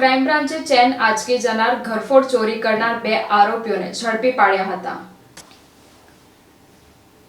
Crime બ્રાન્ચે chain આંચકી જનાર ઘરફોડ ચોરી કરનાર બે આરોપીઓને ઝડપી પાડ્યા હતા.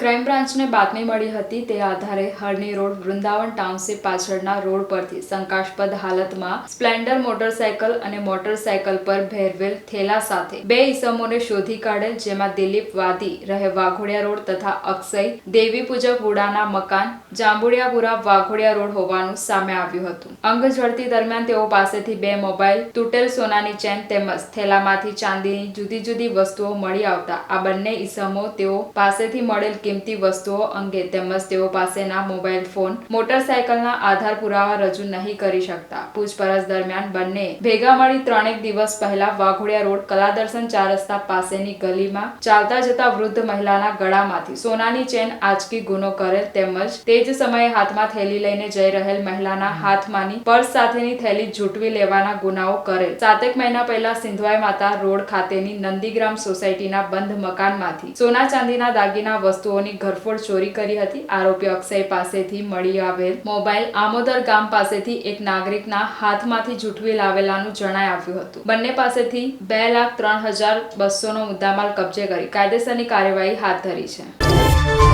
ક્રાઇમ બ્રાન્ચને બાતમી મળી હતી તે આધારે હરની રોડ વૃંદાવન ટાઉનશીપ પાછળના રોડ પરથી શંકાસ્પદ હાલતમાં સ્પ્લેન્ડર મોટરસાયકલ અને મોટરસાયકલ પર ભેરવેલ થેલા સાથે બે ઇસમોને શોધી કાઢેલ જેમાં દિલીપ વાદી, રહે વાઘોડિયા રોડ તથા અક્ષય, દેવી પૂજક વુડાના મકાન, જાંબુડિયાપુરા વાઘોડિયા રોડ હોવાનું સામે આવ્યું હતું. અંગ ઝડતી દરમિયાન તેઓ પાસેથી બે મોબાઈલ તૂટેલ સોનાની ચેન તેમજ થેલામાંથી ચાંદીની જુદી જુદી વસ્તુઓ મળી આવતા આ બંને ઈસમો તેઓ પાસેથી મળેલ કિંમતી વસ્તુઓ અંગે તેમજ તેઓ પાસેના મોબાઈલ ફોન મોટરસાયકલના આધાર પુરાવા રજૂ નહીં કરી શકતા. પૂછપરછ દરમિયાન બંને ભેગા મળી ત્રણેક દિવસ પહેલા વાઘોડિયા રોડ કલાદર્શન ચાર રસ્તા પાસેની ગલીમાં ચાલતા જતા વૃદ્ધ મહિલાના ગળામાંથી સોનાની ચેન આંચકી ગુનો કરેલ તેમજ તે જ સમયે હાથમાં થેલી લઈને જઈ રહેલ મહિલાના હાથમાંની પર્સ સાથેની થેલી ઝૂંટવી લેવાના ગુનાઓ કરેલ. સાતેક મહિના પહેલા સિંધવાઈ માતા રોડ ખાતેની નંદીગ્રામ સોસાયટીના બંધ મકાનમાંથી સોના ચાંદીના દાગીના વસ્તુઓની ઘરફોડ ચોરી કરી હતી. આરોપી અક્ષય પાસેથી મળી આવેલ મોબાઈલ આમોદર ગામ પાસેથી એક નાગરિકના હાથમાંથી જૂઠવી લાવેલાનું જણાઈ આવ્યું હતું. બંને પાસેથી બે લાખ ત્રણ હજાર બસોનો મુદ્દામાલ કબજે કરી કાયદેસરની કાર્યવાહી હાથ ધરી છે.